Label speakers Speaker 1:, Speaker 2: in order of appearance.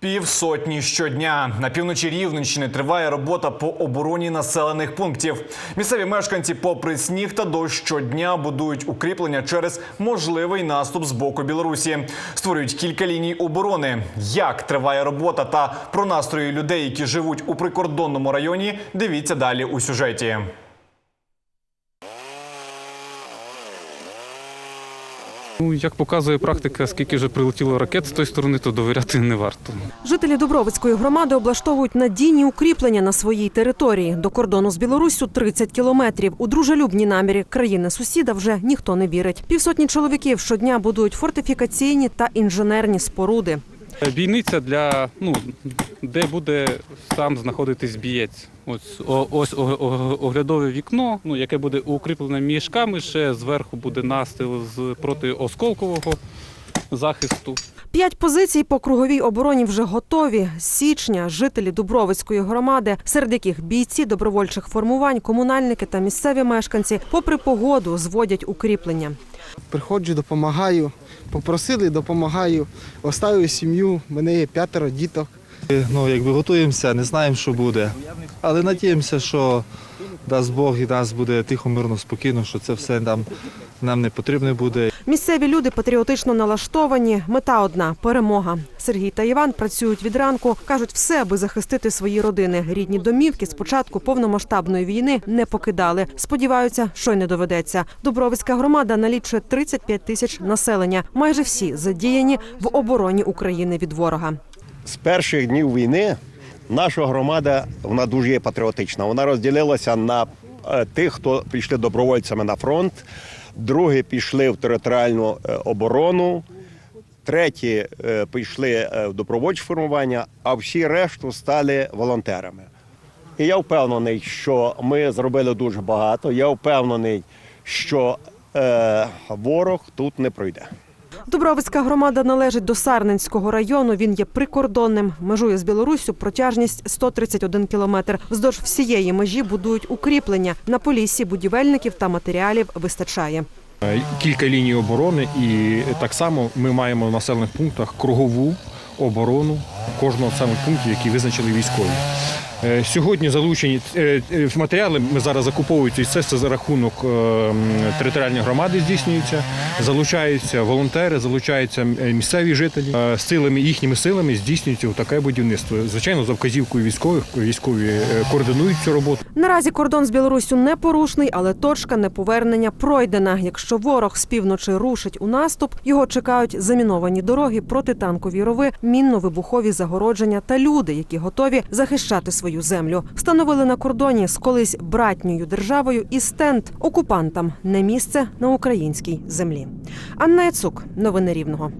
Speaker 1: Півсотні щодня на півночі Рівненщини триває робота по обороні населених пунктів. Місцеві мешканці, попри сніг та дощ, щодня будують укріплення через можливий наступ з боку Білорусі. Створюють кілька ліній оборони. Як триває робота та про настрої людей, які живуть у прикордонному районі, дивіться далі у сюжеті.
Speaker 2: Ну, як показує практика, скільки вже прилетіло ракет з тої сторони, то довіряти не варто.
Speaker 3: Жителі Дубровицької громади облаштовують надійні укріплення на своїй території. До кордону з Білоруссю 30 кілометрів. У дружелюбні намірі країни-сусіда вже ніхто не вірить. Півсотні чоловіків щодня будують фортифікаційні та інженерні споруди.
Speaker 2: Бійниця для ну де буде сам знаходитись бієць. Ось ось оглядове вікно, ну яке буде укріплене мішками. Ще зверху буде настил з протиосколкового захисту.
Speaker 3: П'ять позицій по круговій обороні вже готові. З січня жителі Дубровицької громади, серед яких бійці добровольчих формувань, комунальники та місцеві мешканці, попри погоду, зводять укріплення.
Speaker 4: Приходжу, допомагаю. Попросили, допомагаю. Оставив сім'ю, в мене є п'ятеро діток.
Speaker 5: Ну, якби готуємося, не знаємо, що буде. Але надіємося, що дасть Бог і нас буде тихо, мирно, спокійно, що це все нам, нам не потрібно буде.
Speaker 3: Місцеві люди патріотично налаштовані. Мета одна перемога. Сергій та Іван працюють від ранку. кажуть, все, аби захистити свої родини. Рідні домівки з початку повномасштабної війни не покидали. Сподіваються, що й не доведеться. Дубровицька громада налічує 35 тисяч населення. Майже всі задіяні в обороні України від ворога.
Speaker 6: з перших днів війни наша громада вона дуже є патріотична. Вона розділилася на е, тих, хто пішли добровольцями на фронт, другі пішли в територіальну е, оборону, треті е, пішли е, в добровольче формування, а всі решту стали волонтерами. І я впевнений, що ми зробили дуже багато. Я впевнений, що е, ворог тут не пройде.
Speaker 3: Дубровицька громада належить до Сарненського району. Він є прикордонним. Межує з Білоруссю протяжність 131 кілометр. Вздовж всієї межі будують укріплення. На поліссі будівельників та матеріалів вистачає.
Speaker 7: Е, кілька ліній оборони, і так само ми маємо в населених пунктах кругову оборону кожного населених пункту, які визначили військові. Е, Сьогодні залучені е, е, матеріали ми зараз закуповуються, і це, за рахунок територіальної громади здійснюється. Залучаються волонтери, залучаються місцеві жителі. Силами їхніми силами здійснюється таке будівництво. Звичайно, за вказівкою військових військові координують цю роботу.
Speaker 3: Наразі кордон з Білоруссю не порушний, але точка неповернення пройдена. Якщо ворог з півночі рушить у наступ, його чекають заміновані дороги, протитанкові рови, мінно-вибухові загородження та люди, які готові захищати свою землю. Встановили на кордоні з колись братньою державою і стенд окупантам не місце на українській землі. Анна Яцук, новини Рівного.